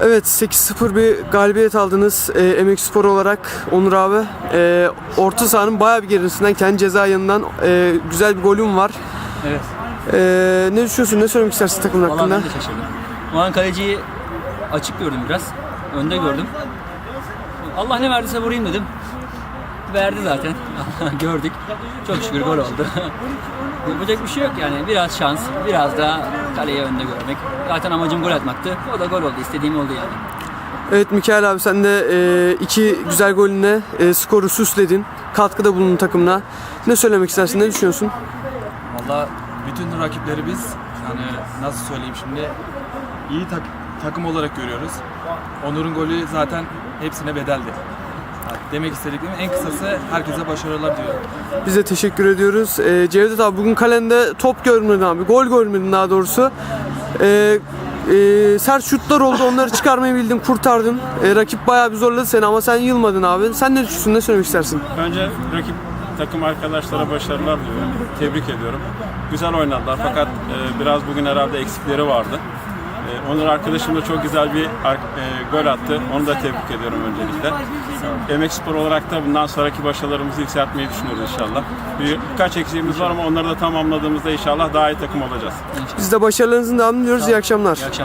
Evet 8-0 bir galibiyet aldınız e, Emek Spor olarak Onur abi. E, orta sahanın bayağı bir gerisinden kendi ceza yanından e, güzel bir golüm var. Evet. E, ne düşünüyorsun? Ne söylemek istersin takımın Vallahi hakkında? ben de şaşırdım. O an kaleciyi açık gördüm biraz. Önde gördüm. Allah ne verdiyse vurayım dedim. Verdi zaten. Gördük. Çok şükür gol oldu. Yapacak bir şey yok yani. Biraz şans, biraz da kaleyi önde görmek. Zaten amacım gol atmaktı. O da gol oldu. İstediğim oldu yani. Evet Mikael abi sen de e, iki güzel golünle e, skoru süsledin. Katkıda bulundun takımına. Ne söylemek istersin? Ne düşünüyorsun? Valla bütün rakipleri biz yani nasıl söyleyeyim şimdi iyi tak- takım olarak görüyoruz. Onur'un golü zaten hepsine bedeldi. Demek istediklerim en kısası herkese başarılar diyorum. Biz de teşekkür ediyoruz. E, Cevdet abi bugün kalende top görmedin abi. Gol görmedin daha doğrusu. E, e, sert şutlar oldu. Onları çıkarmayı bildin, kurtardın. E, rakip bayağı bir zorladı seni ama sen yılmadın abi. Sen ne düşünüyorsun? Ne söylemek istersin? Önce rakip takım arkadaşlara başarılar diliyorum. Tebrik ediyorum. Güzel oynadılar fakat e, biraz bugün herhalde eksikleri vardı. E, Onur arkadaşım da çok güzel bir e, gol attı. Onu da tebrik ediyorum öncelikle. Emek Spor olarak da bundan sonraki başarılarımızı yükseltmeyi düşünüyoruz inşallah. Bir, birkaç eksiğimiz var ama onları da tamamladığımızda inşallah daha iyi takım olacağız. Biz de başarılarınızın devamını diliyoruz. İyi akşamlar. İyi akşamlar.